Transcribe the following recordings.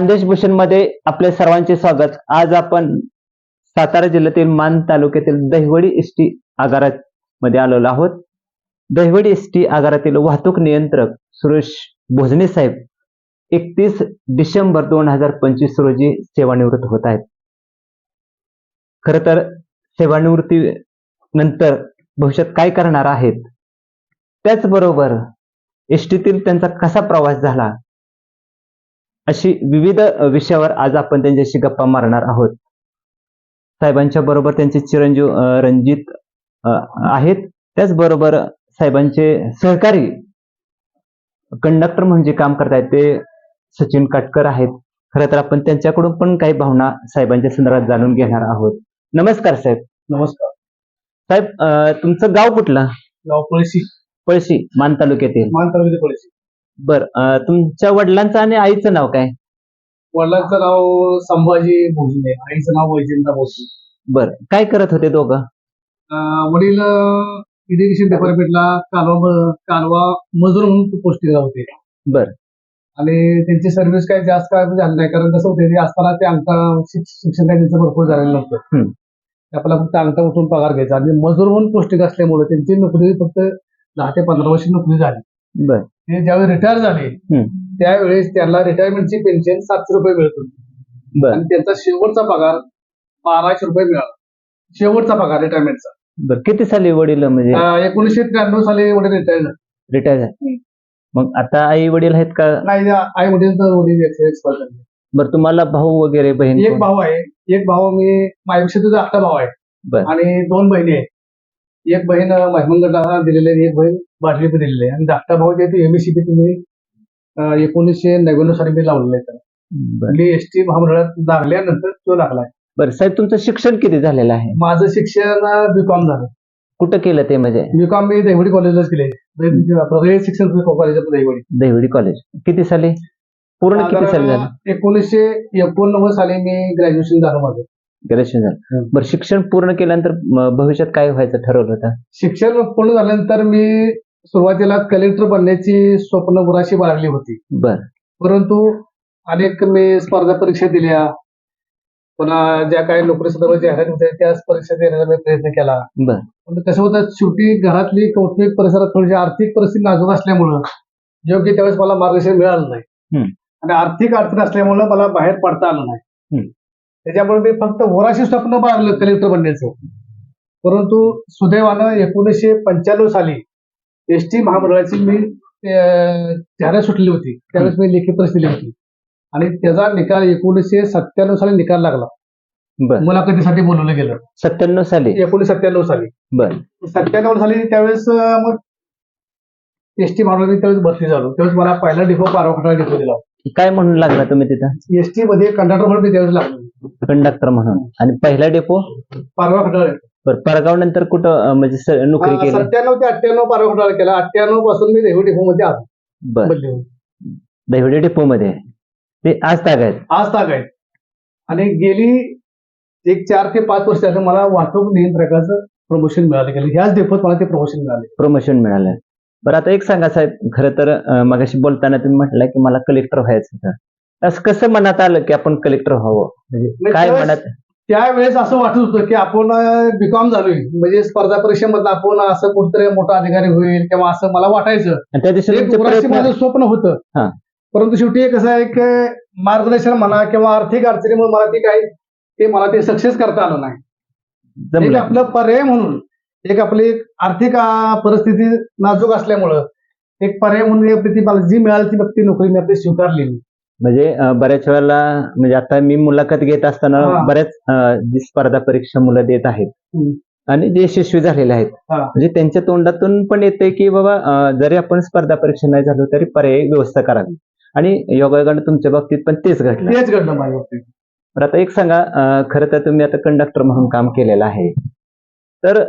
खानदेश भूषणमध्ये आपले सर्वांचे स्वागत. आज आपण सातारा जिल्ह्यातील मान तालुक्यातील दहिवडी एसटी आगारात मध्ये आलेलो आहोत. दहिवडी एसटी आगारातील वाहतूक नियंत्रक सुरेश भोजने साहेब एकतीस डिसेंबर दोन हजार पंचवीस रोजी सेवानिवृत्त होत आहेत. खर तर सेवानिवृत्ती नंतर भविष्यात काय करणार आहेत? त्याचबरोबर एसटीतील त्यांचा कसा प्रवास झाला? अशी विविध विषयावर आज आपण त्यांच्याशी गप्पा मारणार आहोत. साहेबांच्या बरोबर त्यांचे चिरंजीव रणजित आहेत. त्याचबरोबर साहेबांचे सहकारी कंडक्टर म्हणजे काम करतायत ते सचिन काटकर आहेत. खरं तर आपण त्यांच्याकडून पण काही भावना साहेबांच्या संदर्भात जाणून घेणार आहोत. नमस्कार साहेब. नमस्कार. साहेब तुमचं गाव कुठलं? गाव पळशी. पळशी मान तालुक्यातील. मान तालुक्यातील पळशी. बर तुमच्या वडिलांचं आणि आईचं नाव काय? वडिलांचं नाव संभाजी भोजने आईचं नाव वैजंता भोसले. बर काय करत होते दोघं? वडील इरिगेशन डिपार्टमेंटला कालवा कालवा मजूर म्हणून पोस्टिंगला होते. बर. आणि त्यांची सर्व्हिस काही जास्त काय झाली नाही. कारण कसं होते असताना ते अंगठा शिक- शिक्षण काही त्यांचं भरपूर झालेलं नव्हतं. आपल्याला फक्त अंगठा उठून पगार घ्यायचा. आणि मजूर म्हणून पोस्टिंग असल्यामुळे त्यांची नोकरी फक्त दहा ते पंधरा वर्ष नोकरी झाली. बर. ते ज्यावेळी रिटायर झाले. त्यावेळेस त्यांना रिटायरमेंटची पेन्शन सातशे रुपये मिळत होती. बर. आणि त्यांचा शेवटचा पगार बाराशे रुपये मिळाला. शेवटचा पगार रिटायरमेंटचा बर किती साली वडील म्हणजे? अं, एकोणीसशे त्र्याण्णव साली वडील रिटायर झाले. रिटायर झाले. मग आता आई वडील आहेत का? नाही आई वडील तर वडील एक्सपायर झाले. बर तुम्हाला भाऊ वगैरे बहीण एक? भाऊ आहे. एक भाऊ मी माझ्यापेक्षा तुझा आत्ता भाऊ आहे. बर. आणि दोन बहिणी आहेत. एक बहीण महिमंगडला दिलेली आहे एक बहीण बाटली पण दिलेली आहे. आणि धाकटा भाऊ जे ते एमएससीबी तुम्ही एकोणीसशे नव्याण्णव साली मी लावलेलं आहे त्याला. एस टी महामंडळात लागल्यानंतर तो लागलाय बर साहेब तुमचं शिक्षण किती झालेलं आहे? माझं शिक्षण बीकॉम झालं. कुठं केलं ते म्हणजे? बीकॉम मी देवडी कॉलेजलाच केले शिक्षण कॉलेज देवडी दहिवडी. कॉलेज किती साली? पूर्ण किती साली झालं? एकोणीसशे एकोणनव्वद साली मी ग्रॅज्युएशन झालं माझं. ग्रॅज्युएशन झालं. बरं शिक्षण पूर्ण केल्यानंतर भविष्यात काय व्हायचं ठरवलं होतं? शिक्षण पूर्ण झाल्यानंतर मी सुरुवातीला कलेक्टर बनण्याची स्वप्न गुराशी बाळगली होती. बर. परंतु अनेक मी स्पर्धा परीक्षा दिल्या. पुन्हा ज्या काही नोकरी संदर्भात जाहिरात होत्या त्या परीक्षा देण्याचा मी प्रयत्न केला. बर. पण कसं होतं शेवटी घरातली कौटुंबिक परिसरात थोडीशी आर्थिक परिस्थिती नाजूक असल्यामुळं योग्य त्यावेळेस मला मार्गदर्शन मिळालं नाही. आणि आर्थिक अडचण असल्यामुळं मला बाहेर पडता आलं नाही. त्याच्यामुळे मी फक्त वराशी स्वप्न बाळगलं कलेक्टर बनण्याचं परंतु सुदैवानं एकोणीसशे पंच्याण्णव साली एस टी महामंडळाची मी जाहिरात सुटली होती. त्यावेळेस मी लेखी परिस्थिती दिली होती. आणि त्याचा निकाल एकोणीसशे सत्त्याण्णव साली निकाल लागला. बर. मुलाखतीसाठी बोलवलं गेलं. सत्त्याण्णव साली? एकोणीसशे सत्त्याण्णव साली. बर. सत्त्याण्णव साली त्यावेळेस मग एस टी महामंडळाने त्यावेळेस भरती झालो. त्यावेळेस मला पहिला डिपो पारवखडा डिपो दिला. काय म्हणून लागला तुम्ही तिथं? एस टी मध्ये कंडक्टर म्हणून त्यावेळेस लागलो. कंडक्टर म्हणून. आणि पहिला डेपो पारवा बर परगाव नंतर कुठं म्हणजे स- नोकरी केली? सत्त्याण्णव ते अठ्ठ्याण्णव पारवा खटाळे केला. अठ्ठ्याण्णवपासून मी रेव्ह डिपो मध्ये आलो. बर. बदली होऊन. दहिवडी डेपो मध्ये ते आज ताग आहेत. आज ताग आहे आणि गेली एक चार ते पाच वर्ष झालं मला वाहतूक नियंत्रकाचं प्रमोशन मिळालं गेलं. ह्याच डेपोत मला ते प्रमोशन मिळाले. प्रमोशन मिळालंय बरं आता एक सांगा साहेब. खरं तर अं, मगाशी बोलताना तुम्ही म्हटलं की मला कलेक्टर व्हायचं होतं. असं कसं मनात आलं की आपण कलेक्टर व्हावं? म्हणजे काय त्यावेळेस- मनात? त्यावेळेस असं वाटत होतं की आपण बीकॉम झालोय. म्हणजे स्पर्धा परीक्षेमधलं आपण असं कुठतरी मोठा अधिकारी होईल किंवा असं मला वाटायचं. आणि त्या दिवशी एक प्रयत्न माझं स्वप्न होतं. हा. परंतु शेवटी कसं आहे की मार्गदर्शन म्हणा किंवा आर्थिक अडचणीमुळे मला ते काही ते मला ते सक्सेस करता आलं नाही. एक जमलं आपलं पर्याय म्हणून एक आपली एक आर्थिक आ, परिस्थिती नाजूक असल्यामुळं एक पर्याय म्हणून एक ती मला जी मिळाली ती ती नोकरी मी आपली स्वीकारली म्हणजे बऱ्याच वेळेला म्हणजे आता मी मुलाखत घेत असताना. बऱ्याच जी स्पर्धा परीक्षा मुलं देत आहेत. आणि जे यशस्वी झालेले आहेत. म्हणजे त्यांच्या तोंडातून पण येते की बाबा जरी आपण स्पर्धा परीक्षा नाही झालो तरी पर्यायी व्यवस्था करावी आणि योगायोगानं तुमच्या बाबतीत पण तेच घडलं तेच घडलं माझ्या बाबतीत तर आता एक सांगा खरं तर तुम्ही आता कंडक्टर म्हणून काम केलेलं आहे तर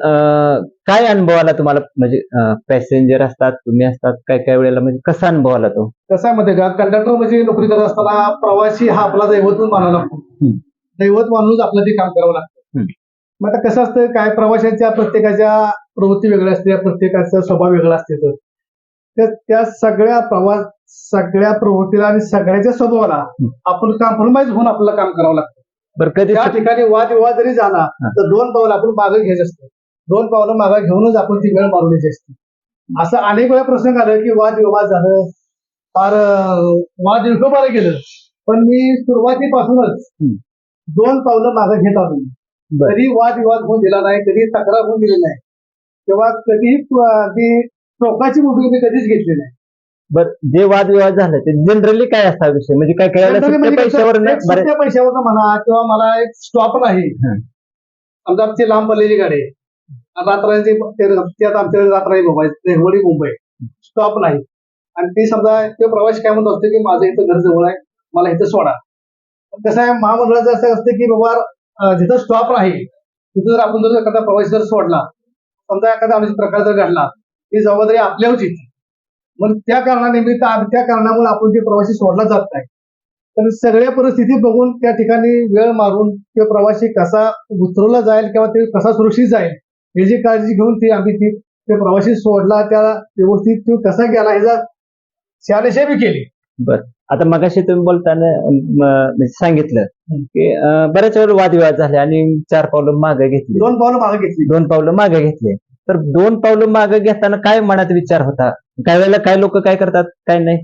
काय अनुभव आला तुम्हाला म्हणजे पॅसेंजर असतात तुम्ही असतात काय काय वेळेला म्हणजे कसा अनुभव आला तो कसं माहिती का कंडक्टर म्हणजे नोकरी करत असताना प्रवासी हा आपला दैवत मानावा लागतो. दैवत मानूनच आपलं ते काम करावं लागतं. मग आता कसं असतं काय प्रवाशांच्या प्रत्येकाच्या प्रवृत्ती वेगळ्या असते प्रत्येकाचा स्वभाव वेगळा असते तर त्या सगळ्या प्रवास सगळ्या प्रवृत्तीला आणि सगळ्याच्या स्वभावाला. आपण कॉम्प्रोमाइज होऊन आपल्याला काम करावं लागतं बरं कधी त्या ठिकाणी वादविवाद जरी झाला. तर दोन पावलं आपण मागं घ्यायचं असतं. दोन पावलं मागं घेऊनच आपण ती वेळ मारून द्यायची असते. असं अनेक वेळा प्रसंग आलं की वादविवाद झालं. फार वाद विकोपाला गेलं. पण मी सुरुवातीपासूनच. दोन पावलं मागं घेत आलो. कधी वादविवाद होऊन दिला नाही कधी तक्रार होऊन दिली नाही. तेव्हा कधी ती टोकाची भूमिका मी कधीच घेतली नाही. बरं जे वादविवाद झाले ते जनरली काय असता विषय? म्हणजे काय Generally म्हणजे कसं, पैशावर एक सुट्ट्या पैशावर म्हणा किंवा मला एक स्टॉप नाही. हं. समजा आमची लांब पडलेली गाडी आहे. रात्राची ते- त्यात आमच्या रात्राई मुंबई देहवडी मुंबई. स्टॉप नाही. आणि ती समजा ते प्रवासी काय म्हणत असते की माझं इथं घर जवळ आहे मला इथं सोडा. पण कसं आहे महामंडळाचं असं असतं की बाबा अं, जिथं स्टॉप नाही तिथं जर आपण जर एखादा प्रवासी जर सोडला समजा एखादा आमच्या प्रकार जर घडला ती जबाबदारी आपल्यावरच येते. मग त्या कारणानिमित्त त्या कारणामुळे आपण ते प्रवासी सोडला जात नाही. तर सगळ्या परिस्थिती बघून त्या ठिकाणी वेळ मारून ते प्रवासी कसा उतरवला जाईल किंवा ते कसा सुरक्षित जाईल याची काळजी घेऊन ती आम्ही ती ते प्रवासी सोडला त्या व्यवस्थित तो कसा गेला ह्याचा शहानिशा बी केली. आता मगाशी तुम्ही बोलताना म्हणजे सांगितलं. की बऱ्याच वेळ वादविवाद झाले आणि चार पावलं मागे घेतली. दोन पावलं मागे घेतली. दोन पावलं मागे घेतले. तर दोन पावलं मागे घेताना काय मनात विचार होता? काही वेळेला काय लोक काय करतात? काय नाही.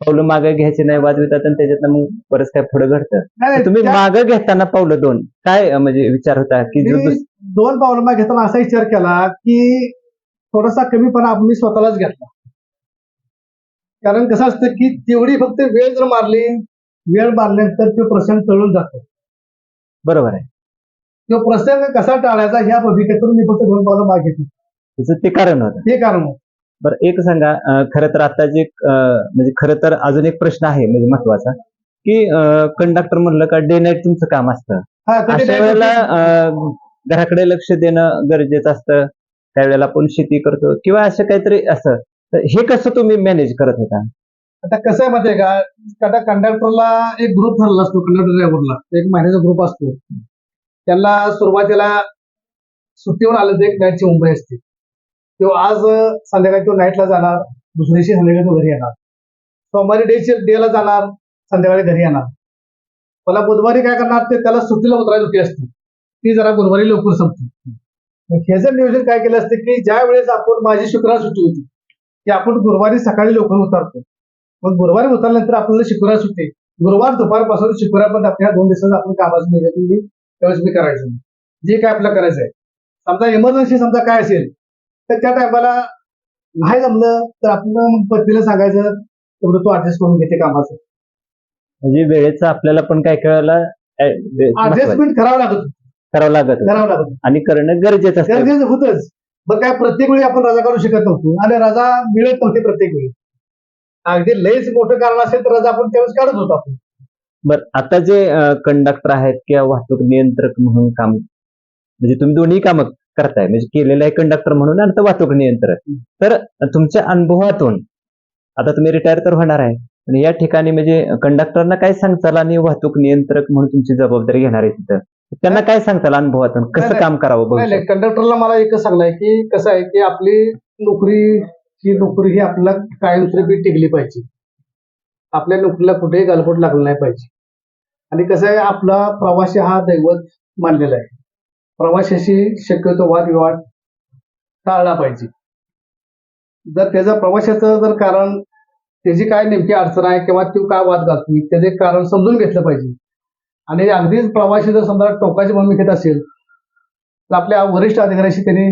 पावलं मागे घ्यायचे नाही वादवितात आणि त्याच्यातनं मग बरंच काय पुढे घडतं. तुम्ही मागे घेताना पावलं दोन. काय म्हणजे विचार होता की जो मी दुस- दोन पावलं मागे घेताना असा विचार केला की थोडासा कमीपणा आपण मी स्वतःलाच घेतला. कारण कसं असतं की तेवढी फक्त वेळ जर मारली वेळ मारल्यानंतर तो प्रसंग टळून जातो. बरोबर आहे. तो प्रसंग कसा टाळायचा ह्या भूमिकेतून मी फक्त दोन पावलं मागे घेतली. त्याचं ते कारण होतं. हे कारण होतं. बरं एक सांगा खरं तर आता जे म्हणजे खरं तर अजून एक प्रश्न आहे म्हणजे महत्त्वाचा की कंडक्टर म्हणलं का डे नाईट तुमचं काम असतं. हा अशा वेळेला घराकडे लक्ष देणं गरजेचं असतं. त्यावेळेला आपण शेती करतो किंवा असं काहीतरी असं. तर हे कसं तुम्ही मॅनेज करत होता? आता कसं आहे माहितीये का? आता कंडक्टरला एक ग्रुप ठरला असतो कंडक्टर ड्रायव्हरला एक महिन्याचा ग्रुप असतो. त्यांना सुरुवातीला सुट्टीवर आलं तर एक नाईटची मुंबई असते. तो आज संध्याकाळी तो नाईटला जाणार दुसऱ्या दिवशी संध्याकाळी तो घरी येणार. सोमवारी डे डेला जाणार संध्याकाळी घरी येणार. मला बुधवारी काय करणार ते त्याला सुट्टीला उतरायला होती असते. ती जरा बुधवारी लवकर संपते. हे ह्याचं नियोजन काय केलं असतं की ज्या वेळेस आपण माझी शुक्रवार सुट्टी होती की आपण गुरुवारी सकाळी लवकर उतरतो. मग गुरुवारी उतरल्यानंतर आपल्याला शुक्रवार सुट्टी गुरुवार दुपारपासून शुक्रवारपर्यंत आपल्या दोन दिवसात आपण कामाचं नियोजन त्यावेळेस मी करायचं. जे काय आपल्याला करायचं आहे समजा इमर्जन्सी समजा काय असेल तर त्या टायमाला नाही जमलं तर आपण पत्नीला सांगायचं तेवढं तू ऍडजस्ट करून घेते कामाचं. म्हणजे वेळेचं आपल्याला पण काय कळायला ऍडजस्टमेंट करावं लागत करावं लागत. करावं लागत. आणि करणं गरजेचं असतं. गरजेचं होतच. मग काय प्रत्येक वेळी आपण रजा काढू शकत नव्हतो. आणि रजा मिळत नव्हती प्रत्येक वेळी. अगदी लयच मोठं कारण असेल तर रजा आपण त्यावेळेस काढत होतो आपण. बरं आता जे कंडक्टर आहेत किंवा वाहतूक नियंत्रक म्हणून काम म्हणजे तुम्ही दोन्ही कामं करताय. म्हणजे केलेलं आहे कंडक्टर म्हणून आणि वाहतूक नियंत्रक. तर तुमच्या अनुभवातून आता तुम्ही रिटायर तर होणार आहे. आणि या ठिकाणी म्हणजे कंडक्टरना काय सांगताल आणि वाहतूक नियंत्रक म्हणून तुमची जबाबदारी घेणार आहे तिथं? त्यांना काय? सांगताल अनुभवातून? कसं काम करावं कंडक्टरला मला एकच सांगणं आहे की कसं आहे की आपली नोकरी ही नोकरी ही आपल्याला कायमस्वरूपी टिकली पाहिजे. आपल्या नोकरीला कुठेही गालबोट लागलं नाही पाहिजे. आणि कसं आहे आपला प्रवासी हा दैवत मानलेला आहे. प्रवाशाशी शक्यतो वादविवाद टाळला पाहिजे. जर त्याचा प्रवाशाचं जर कारण त्याची काय नेमकी अडचण आहे किंवा तो काय वाद घालतोय त्याचे कारण समजून घेतलं पाहिजे. आणि अगदीच प्रवासी जर समजा टोकाची भूमिकेत असेल तर आपल्या वरिष्ठ अधिकाऱ्याशी त्यांनी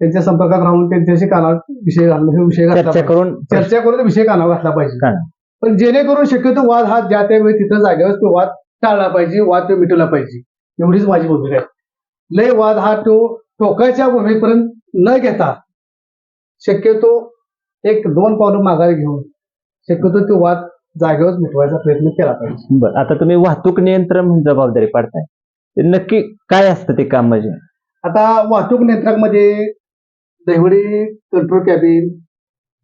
त्यांच्या संपर्कात राहून त्यांच्याशी काना विषय घालणं हे विषय चर्चा. करून चर्चा करून विषय कानावर घातला पाहिजे. कानावर. पण जेणेकरून शक्यतो वाद हा ज्या त्यावेळी तिथं जागेवर तो वाद टाळला पाहिजे वाद तो मिटवला पाहिजे. एवढीच माझी भूमिका आहे. लय वाद हा तो टोकाच्या भूमिकेपर्यंत न घेता शक्यतो एक दोन पावलं माघारी घेऊन शक्यतो तो वाद जागेवर मिटवायचा प्रयत्न केला पाहिजे. बरं आता तुम्ही वाहतूक नियंत्रण म्हणून जबाबदारी पाडताय. ते नक्की काय असतं ते काम म्हणजे? आता वाहतूक नियंत्रणामध्ये दहिवडी कंट्रोल कॅबिन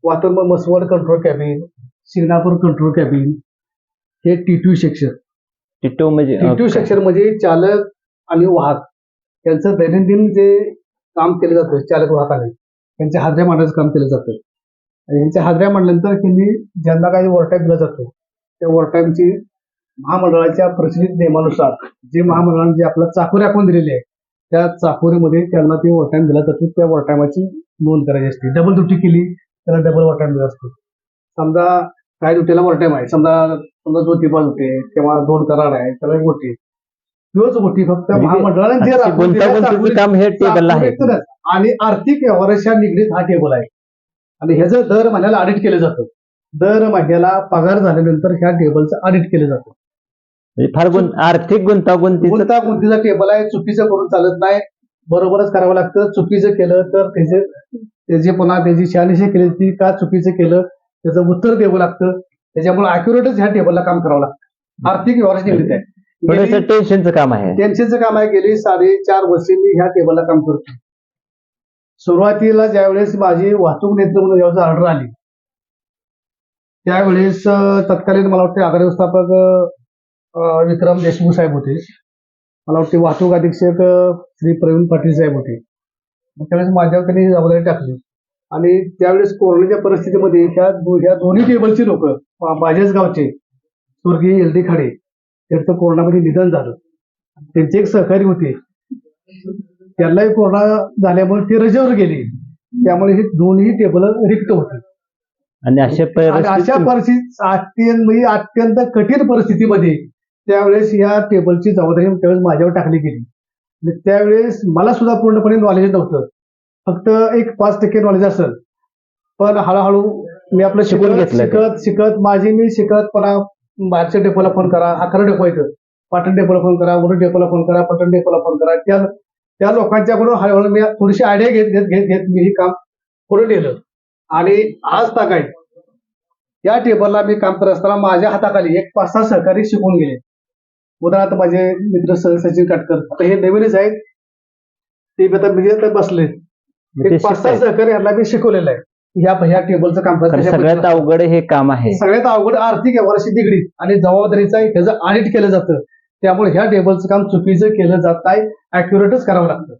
वाहतूक Mhaswad control cabin Shingnapur control cabin हे टी टू सेक्शन टिटो म्हणजे टी टू सेक्शन म्हणजे चालक आणि वाहक त्यांचं दैनंदिन जे काम केलं जातं चालक वाहकाने त्यांच्या हादऱ्या मांडायचं काम केलं जातं. आणि यांच्या हादऱ्या मांडल्यानंतर त्यांनी ज्यांना काही ओव्हरटाईम दिला जातो त्या ओव्हरटाईमची महामंडळाच्या प्रचलित नियमानुसार जे महामंडळाने जे आपला चाकोरी आपण दिलेली आहे त्या चाकोरीमध्ये त्यांना ते ओव्हरटाईम दिला जातो. त्या ओव्हरटाईमाची नोंद करायची असते. डबल ड्युटी केली त्याला डबल ओव्हरटाईम दिला असतो समजा काय ड्युटीला ओव्हरटाईम आहे? समजा समजा ज्योतिबा होते किंवा दोन करार आहे त्याला एक गोटी. तोच गोटी फक्त म्हणजे महामंडळाने जे गुंतागुंतीचं काम हे टेबलला आहे. आणि आर्थिक व्यवहाराच्या निगडीत हा टेबल आहे. आणि ह्याचं दर महिन्याला ऑडिट केलं जातं दर महिन्याला पगार झाल्यानंतर ह्या टेबलचं ऑडिट केलं जातं. म्हणजे फार गुं आर्थिक गुंतागुंतीचं गुंतागुंतीचा टेबल आहे चुकीचं करून चालत नाही बरोबरच करावं लागतं. चुकीचं केलं तर त्याचे त्याचे पुन्हा त्याची शहानिशी केली ती का चुकीचं केलं त्याचं उत्तर द्यावं लागतं. त्याच्यामुळे अॅक्युरेटच ह्या टेबलला काम करावं लागतं. आर्थिक व्यवहाराची निगडीत आहे. थोडस गेली- टेन्शनचं काम आहे. टेन्शनचं काम आहे. गेली साडेचार वर्षे मी ह्या टेबलला काम करतो. सुरुवातीला ज्यावेळेस माझी वाहतूक नेतृत्व म्हणून ज्यावेळेस ऑर्डर आली त्यावेळेस अं, तत्कालीन मला वाटते आगार व्यवस्थापक अं, विक्रम देशमुख साहेब होते. मला वाटते वाहतूक अधीक्षक अं, श्री प्रवीण पाटील साहेब होते. मग त्यावेळेस माझ्यावर त्यांनी जबाबदारी टाकली. आणि त्यावेळेस कोरोनाच्या परिस्थितीमध्ये ह्या दो- ह्या दोन्ही टेबलची लोक माझ्याच गावचे स्वर्गीय एल डी खाडे त्यांचं कोरोनामध्ये निधन झालं. त्यांचे एक सहकारी होते. त्यांनाही कोरोना झाल्यामुळे ते रजेवर गेले. त्यामुळे हे दोन्ही टेबल रिक्त होते. आणि अशा परिस्थिती अत्यंत म्हणजे अत्यंत कठीण परिस्थितीमध्ये त्यावेळेस या टेबलची जबाबदारी त्यावेळेस माझ्यावर टाकली गेली. आणि त्यावेळेस मला सुद्धा पूर्णपणे नॉलेज नव्हतं. फक्त एक पाच टक्के नॉलेज असेल. पण हळूहळू मी आपलं शिकून शिकत घेतलं. शिकत शिकत माझी मी शिकत पुन्हा बाहेरच्या डेपोला फोन करा अकरा डेपो येतं पाटण डेपोला फोन करा वरुड डेपोला फोन करा पटण डेपोला फोन करा. त्या त्या लोकांच्याकडून हळूहळू मी थोडीशी आयडिया घेत घेत घेत घेत मी हे काम पुढे नेलं. आणि आज तागाय या टेबलला मी काम करत असताना माझ्या हाताखाली एक पाच सहा सहकारी शिकून गेले. उदाहरणार्थ माझे मित्र सचिन काटकर. आता हे नवीनच आहेत. ते आता म्हणजे बसले. पाच सहा. सहकारी यांना मी शिकवलेलं आहे. ह्या ह्या टेबलचं काम कारण सगळ्यात अवघड हे काम आहे. सगळ्यात अवघड आर्थिक व्यवहाराशी निगडीत आणि जबाबदारीचा त्याचं ऑडिट केलं जातं. त्यामुळे ह्या टेबलचं काम चुकीचं केलं जात आहे अॅक्युरेटच करावं लागतं.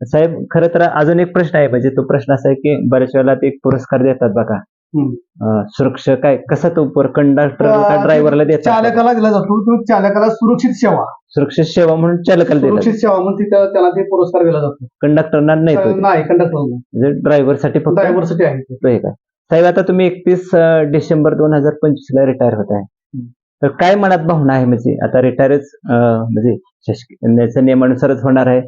साहेब खरं तर अजून एक प्रश्न आहे म्हणजे तो प्रश्न असा आहे की बऱ्याच वेळेला ते एक पुरस्कार देतात बघा. अं, सुरक्षा काय कसा तो कंडक्टर अं, ड्रायव्हरला देतात? चालकाला दिला जातो तो चालकाला सुरक्षित सेवा. सुरक्षित सेवा म्हणून चालकाला देतात. सुरक्षित सेवा म्हणून तिथं त्याला ते पुरस्कार दिला जातो. कंडक्टरना नाही तो? नाही कंडक्टर ड्रायव्हरसाठी फक्त? ड्रायव्हरसाठी आहे ते. तो एक आहे साहेब आता तुम्ही एकतीस डिसेंबर दोन हजार पंचवीस ला रिटायर होत आहे. हम्म. तर काय मनात भावना आहे म्हणजे? आता रिटायरच म्हणजे शासकीय नियमानुसारच होणार आहे.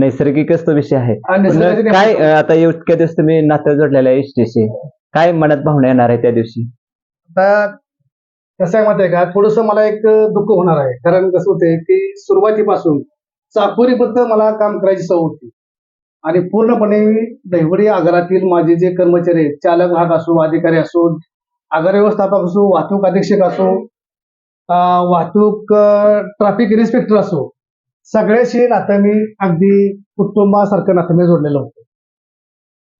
नैसर्गिकच तो विषय आहे. आणि पण निसर्गाचे काय अं, आता इतक्या दिवस तुम्ही नातं जोडलेलं आहे एसटीशी काय मनात भावना येणार आहे त्या दिवशी? आता कसं आहे माहिती आहे का? थोडस मला एक दुःख होणार आहे. कारण कसं होतंय की सुरुवातीपासून चाकोरीबद्दल मला काम करायची सवय होती. आणि पूर्णपणे मी दहिवडी आगारातील माझे जे कर्मचारी आहेत चालक भाग असो अधिकारी असो आगार व्यवस्थापक असो वाहतूक अधीक्षक असो वाहतूक ट्रॅफिक इन्स्पेक्टर असो सगळ्याशी नातं मी अगदी कुटुंबासारखं नातं मी जोडलेलं होतं.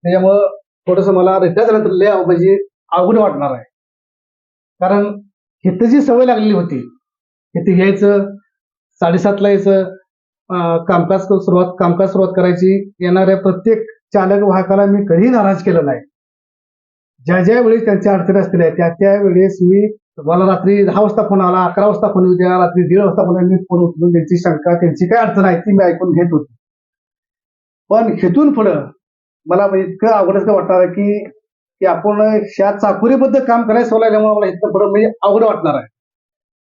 त्याच्यामुळं थोडस मला रिटायर झाल्यानंतर लय म्हणजे अवघड वाटणार आहे. कारण इथं जी सवय लागलेली होती इथे यायचं साडेसातला यायचं कामकाज सुरुवात कामकाज सुरुवात करायची येणाऱ्या प्रत्येक चालक वाहकाला मी कधीही नाराज केलं नाही. ज्या ज्या वेळेस त्यांच्या अडचणी असतील त्या त्या वेळेस मी मला रात्री दहा वाजता फोन आला अकरा वाजता फोन येऊ द्या रात्री दीड वाजता फोन मी फोन उचलून त्यांची शंका त्यांची काय अडचण आहे ती मी ऐकून घेत होती. पण हेतून पुढं मला म्हणजे इतकं अवघडच वाटणार आहे की की आपण ह्या चाकुरीबद्दल काम करायला सवय लागल्यामुळे मला इथं पुढं म्हणजे अवघड वाटणार आहे.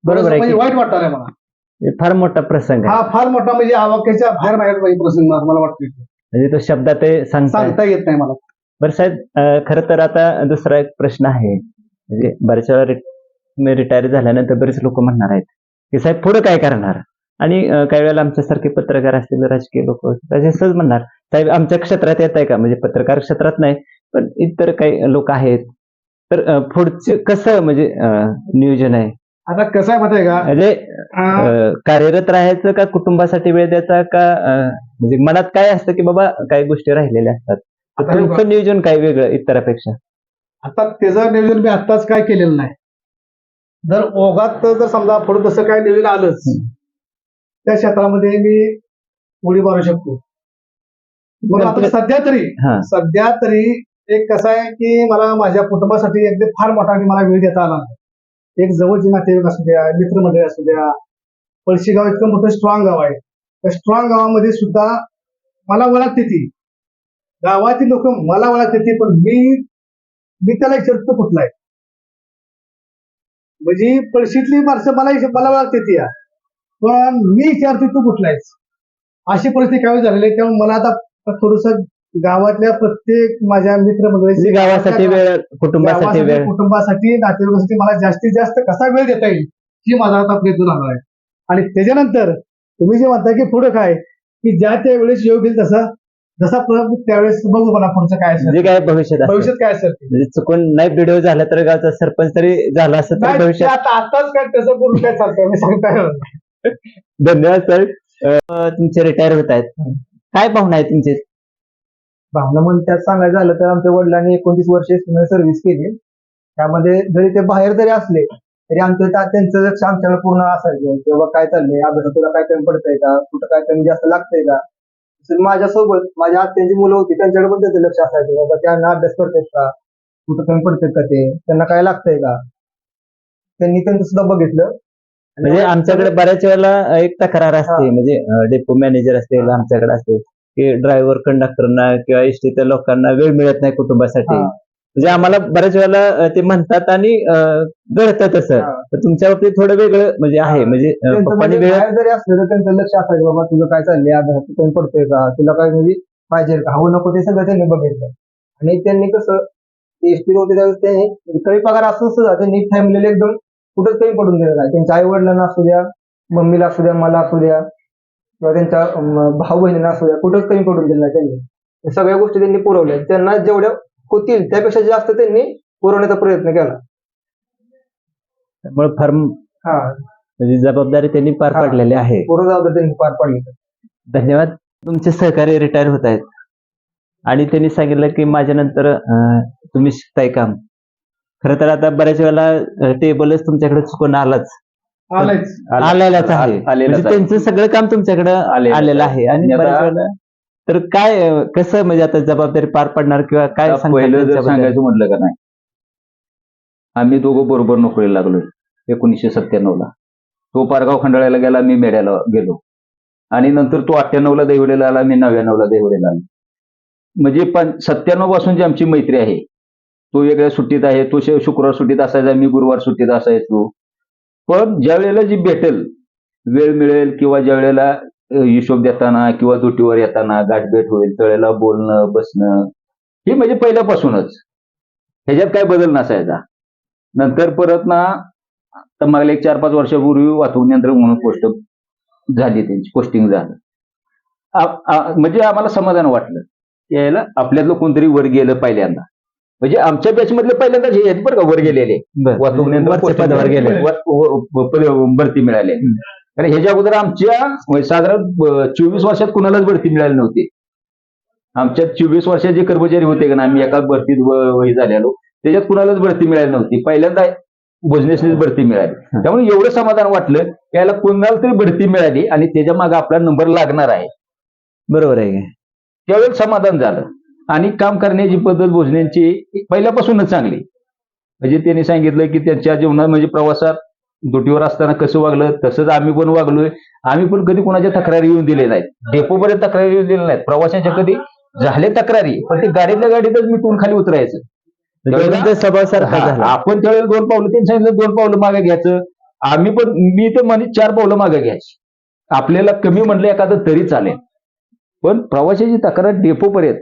बरोबर आहे म्हणजे की. वाईट वाटणार आहे मला. फार मोठा प्रसंग आहे. हा फार मोठा म्हणजे आवाक्याच्या बाहेर बाहेर पाहिजे प्रसंग मला वाटतं इथं. म्हणजे तो शब्दात ते सांगता सांगता येत नाही मला. बरं साहेब खरं तर आता दुसरा एक प्रश्न आहे. म्हणजे बऱ्याच वेळा रिटायर झाल्यानंतर बरेच लोक म्हणणार आहेत की साहेब पुढे काय करणार? आणि काही वेळेला आमच्यासारखे पत्रकार असतील राजकीय लोक सहज म्हणणार साहेब आमच्या क्षेत्रात येत आहे का? म्हणजे पत्रकार क्षेत्रात नाही पण इतर काही लोक आहेत. तर पुढचे कसं म्हणजे नियोजन आहे? आता कसं आहे माहिती का? म्हणजे कार्यरत राहायचं का कुटुंबासाठी वेळ द्यायचा का म्हणजे मनात काय असतं की बाबा काही गोष्टी राहिलेल्या असतात? तुमचं नियोजन काय वेगळं इतरापेक्षा? आता त्याचं नियोजन मी आत्ताच काय केलेलं नाही. जर ओघात जर समजा पुढे तसं काय नियोजन आलंच. त्या क्षेत्रामध्ये मी उडी मारू शकतो. मग आता नंतर- सध्या तरी हा. सध्या तरी एक कसं आहे की मला माझ्या कुटुंबासाठी एकदम फार मोठा आणि मला वेळ देता आला नाही. एक जवळचे नातेवाईक असू द्या मित्रमंडळी असू द्या पळशी गाव इतकं मोठं स्ट्रॉंग गाव आहे. त्या स्ट्रॉंग गावामध्ये सुद्धा मला ओळखते ती गावातील लोक मला ओळखते ती पण मी मी त्याला विचारतो कुठला आहे. म्हणजे पळशीतली माणसं मला मला ओळखते ती या. पण मी विचारतो तू कुठला आहेस अशी परिस्थिती काय झालेली आहे त्यामुळे मला आता थोडस गावातल्या प्रत्येक माझ्या मित्रमंडळी गावासाठी वेळ कुटुंबासाठी वेळ कुटुंबासाठी नातेवाईकासाठी मला जास्तीत जास्त कसा वेळ देता येईल ही माझा आता प्रयत्न राहणार आहे आणि त्याच्यानंतर तुम्ही जे म्हणता की पुढे काय की ज्या त्या वेळेस योग येईल तसा जसा त्यावेळेस बघू मला पुढचं काय असेल काय भविष्यात. भविष्यात काय असेल. म्हणजे चुकून नाही व्हिडिओ झाला तर गावचा सरपंच तरी झाला असं भविष्यात आता आताच काय तसं करून काय चालतंय मी सांगता. धन्यवाद सर तुमचे रिटायर होत आहेत. काय भावना आहे तुमचे? भावना म्हणून त्यात सांगायचं झालं तर आमच्या वडिलांनी एकोणतीस वर्ष सर्व्हिस केली. त्यामध्ये जरी ते बाहेर जरी असले तरी आमचं त्या- त्यांचं लक्ष आमच्याकडे पूर्ण असायचं. किंवा काय चाललंय अभ्यासात तुला काय कमी पडतंय का? कुठं काय कमी जास्त लागतंय का? तसंच माझ्यासोबत माझ्या आत्यांची मुलं होती त्यांच्याकडे पण त्याचं लक्ष असायचं. बाबा त्यांना अभ्यास करतायत का? कुठं कमी पडतात का ते? त्यांना काय लागतंय का? त्यांनी त्यांचं सुद्धा बघितलं. म्हणजे आमच्याकडे बऱ्याच वेळेला एक तक्रार असते. हा. म्हणजे डेपो मॅनेजर असतील आमच्याकडे असते की ड्रायव्हर कंडक्टरना किंवा एसटीच्या लोकांना वेळ मिळत नाही कुटुंबासाठी. हा. म्हणजे आम्हाला बऱ्याच वेळेला ते म्हणतात आणि अं, घडतं तसं. हा. तर तुमच्या बाबतीत थोडं वेगळं म्हणजे आहे. म्हणजे पप्पांनी म्हणजे वेळ जरी असलं तर त्यांचं लक्ष असायचं बाबा तुझं काय चाललंय अभ्यासात कमी पडतोय का? तुला काय म्हणजे पाहिजे का? हवं नको ते सगळं त्यांनी बघितलं. आणि त्यांनी कसं एसटी होते त्यावेळेस त्यांनी म्हणजे कमी पगार असून सुद्धा त्यांनी फॅमिलीला एकदम कुठंच कमी पडून दिलं नाही त्यांच्या आई वडिलांना असू द्या मम्मीला असू द्या मला असू द्या किंवा त्यांच्या भाऊ बहिणींना असू द्या कुठंच कमी पडून दिलं नाही त्यांनी. सगळ्या गोष्टी त्यांनी पुरवल्या. त्यांना जेवढ्या होतील त्यापेक्षा जास्त त्यांनी पुरवण्याचा प्रयत्न केला. त्यामुळे फार हा. म्हणजे जबाबदारी त्यांनी पार. पाडलेली आहे. पूर्ण जबाबदारी त्यांनी पार पाडली. धन्यवाद. तुमचे सहकारी रिटायर होत आहेत. आणि त्यांनी सांगितलं की माझ्या नंतर तुम्ही शिकताय काम. खरं तर आता बऱ्याच वेळेला टेबलच तुमच्याकडे चुकून आलाच. आलेलाच आहे. आलेलाच म्हणजे. त्यांचं सगळं काम तुमच्याकडे आलेलं आहे. आणि बऱ्याच वेळेला तर काय कसं म्हणजे आता जबाबदारी पार पडणार किंवा काय? सांगायचं म्हटलं का नाही? आम्ही दोघं बरोबर नोकरीला लागलोय. एकोणीसशे सत्त्याण्णव ला. तो पारगाव खंडाळ्याला गेला मी मेड्याला गेलो. आणि नंतर तो अठ्ठ्याण्णव ला देवडेला आला मी नव्याण्णव ला देवडेला आलो. म्हणजे पण सत्त्याण्णवपासून जी आमची मैत्री आहे तो वेगळ्या सुट्टीत आहे तो शुक्रवार सुट्टीत असायचा मी गुरुवार सुट्टीत असायचो. पण ज्या वेळेला जी भेटेल वेळ मिळेल किंवा ज्या वेळेला हिशोब देताना किंवा दुटीवर येताना गाठभेट होईल त्यावेळेला बोलणं बसणं हे म्हणजे पहिल्यापासूनच. ह्याच्यात काय बदल नसायचा. नंतर परत ना तर मागल्या एक चार पाच वर्षापूर्वी वाहतूक नियंत्रक म्हणून पोस्ट झाली त्यांची पोस्टिंग झालं. म्हणजे आम्हाला समाधान वाटलं. यायला आपल्यातलं कोणतरी वर गेलं पहिल्यांदा. म्हणजे आमच्या बॅच मधले पहिल्यांदाच हे आहेत बरं का वर गेलेले. बरं. वरच्या पदावर गेले. वर- पद- भरती मिळाली. कारण ह्याच्या अगोदर आमच्या म्हणजे साधारण चोवीस वर्षात कुणालाच भरती मिळाली नव्हती. आमच्या चोवीस वर्षात जे कर्मचारी होते का ना आम्ही एका भरतीत व- झालेलो. त्याच्यात कुणालाच भरती मिळाली नव्हती. पहिल्यांदा भोजनेसनीच भरती मिळाली. त्यामुळे एवढं समाधान वाटलं की याला कोणाला तरी भरती मिळाली आणि त्याच्यामागे आपला नंबर लागणार आहे. बरोबर आहे. की? त्यावेळेस समाधान झालं. आणि काम करण्याची पद्धत भोजण्यांची पहिल्यापासूनच चांगली. म्हणजे त्यांनी सांगितलं की त्यांच्या जीवनात म्हणजे प्रवासात दुटीवर असताना कसं वागलं तसंच आम्ही पण वागलोय. आम्ही पण कधी कोणाच्या तक्रारी येऊन दिले नाहीत. डेपोपर्यंत तक्रारी येऊन दिल्या नाहीत. प्रवाशांच्या कधी झाले तक्रारी पण ते गाडीतल्या गाडीतच मिटून खाली उतरायचं. आपण त्यावेळेला दोन पावलं त्यांनी सांगितलं दोन पावलं मागे घ्यायचं. आम्ही पण मी तर म्हणे चार पावलं मागे घ्यायची. आपल्याला कमी म्हणलं एखादं तरी चालेल. पण प्रवाशाची तक्रार डेपो पर्यंत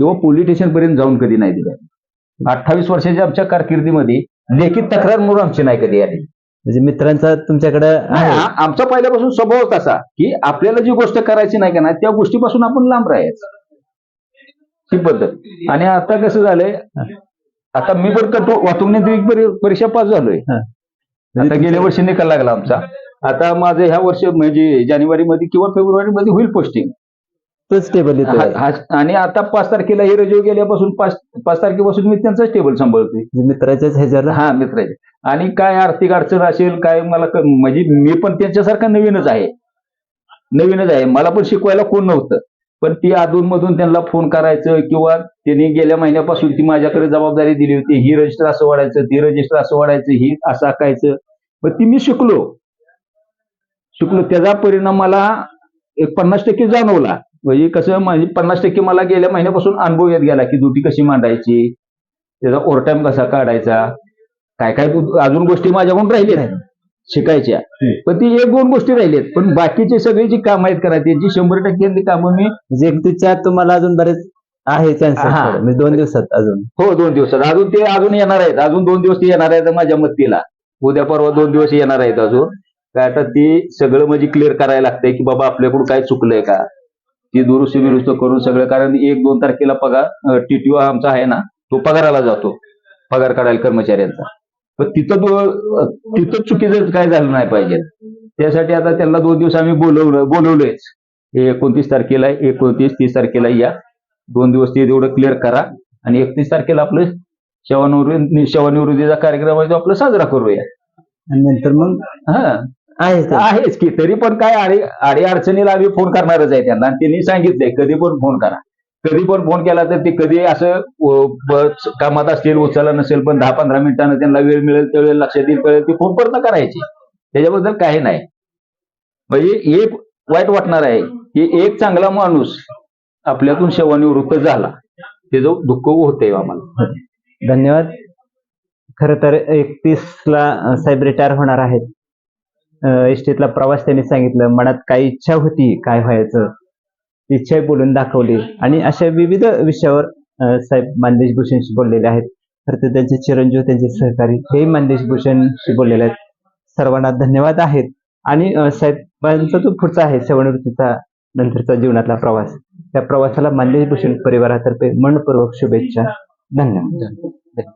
किंवा पोलीस स्टेशन पर्यंत जाऊन कधी नाही दिल्या अठ्ठावीस वर्षाच्या आमच्या कारकिर्दीमध्ये लेखी तक्रार म्हणून आमची नाही कधी आली. म्हणजे मित्रांचा तुमच्याकडे आमचा पहिल्यापासून स्वभाव तसा की आपल्याला जी गोष्ट करायची नाही का नाही त्या गोष्टीपासून आपण लांब राहायचं. ही पद्धत. आणि आता कसं झालंय आता मी पण कटो वाहतूक परीक्षा पास झालोय. आता गेल्या वर्षी निकाल लागला आमचा. आता माझं ह्या वर्षी म्हणजे जानेवारी मध्ये किंवा फेब्रुवारी मध्ये होईल पोस्टिंग तोच टेबल येतो आणि आता पाच तारखेला हे रजो गेल्यापासून पाच पाच तारखेपासून मी त्यांचाच टेबल सांभाळतोय. मित्राच्याच ह्याच्यावर? हा मित्राचे आणि काय आर्थिक अडचण असेल काय मला क- म्हणजे मी पण त्यांच्यासारखा नवीनच आहे. नवीनच आहे. मला पण शिकवायला कोण नव्हतं. पण ती अधूनमधून त्यांना फोन करायचं किंवा त्यांनी गेल्या महिन्यापासून ती माझ्याकडे जबाबदारी दिली होती. ही रजिस्टर असं वाढायचं ती रजिस्टर असं वाढायचं ही असं आकायचं पण ती मी शिकलो. शिकलो. त्याचा परिणाम मला एक पन्नास टक्के जाणवला. म्हणजे कसं म्हणजे पन्नास टक्के मला गेल्या महिन्यापासून अनुभव येत गेला की ड्युटी कशी मांडायची त्याचा ओव्हरटाईम कसा काढायचा काय काय अजून गोष्टी माझ्याकडून राहिल्या शिकायच्या. पण ती एक दोन गोष्टी राहिल्यात पण बाकीची सगळी जी कामं आहेत करायची जी शंभर टक्के कामं मी जेगतीच्या तुम्हाला अजून बरेच आहे. म्हणजे दोन दिवसात अजून. हो दोन दिवसात. अजून ते अजून येणार आहेत. अजून दोन दिवस ते येणार आहेत माझ्या मतीला उद्या परवा दोन दिवस येणार आहेत अजून. काय आता ते सगळं म्हणजे क्लिअर करायला लागतंय की बाबा आपल्याकडून काय चुकलंय का? ती दुरुस्ती बिरुस्त करून सगळं. कारण एक दोन तारखेला पगार टीटीओ आमचा आहे ना तो पगाराला जातो. पगार काढायला कर्मचाऱ्यांचा. पण तिथं तिथं चुकीचं काय झालं नाही पाहिजे. त्यासाठी आता त्यांना दोन दिवस आम्ही बोलवलं बोलवलंच हे एकोणतीस तारखेला एकोणतीस तीस तारखेला या. दोन दिवस ते तेवढं क्लिअर करा. आणि एकतीस तारखेला आपलं शवनिवृत्ती शवनिवृत्तीचा कार्यक्रम आहे तो आपला साजरा करूया. आणि नंतर मग? हा. आहेच की तरी पण काय अडी अडी अडचणीला आम्ही फोन करणारच आहे त्यांना. आणि त्यांनी सांगितलंय कधी पण फोन करा. कधी पण फोन केला तर ते कधी असं कामात असतील उचलला नसेल पण दहा पंधरा मिनिटानं त्यांना वेळ मिळेल त्यावेळेला लक्षात येईल कळेल ती फोन परत करायची. त्याच्याबद्दल काही नाही. म्हणजे एक वाईट वाटणार आहे. की एक चांगला माणूस आपल्यातून सेवानिवृत्त झाला. त्याचं दुःख होतंय आम्हाला. धन्यवाद. खर तर एकतीस ला साहेब रिटायर होणार आहेत. एसटीतला प्रवास त्यांनी सांगितलं. मनात काय इच्छा होती काय व्हायचं इच्छा बोलून दाखवली. आणि अशा विविध विषयावर साहेब मानदेश भूषणशी बोललेले आहेत. खर तर त्यांचे चिरंजीव त्यांचे सहकारी हे मानदेश भूषणशी बोललेले आहेत. सर्वांना धन्यवाद आहेत. आणि साहेबांचा जो पुढचा आहे सेवानिवृत्तीचा नंतरचा जीवनातला प्रवास त्या प्रवासाला मानदेश भूषण परिवारातर्फे मनपूर्वक शुभेच्छा. धन्यवाद.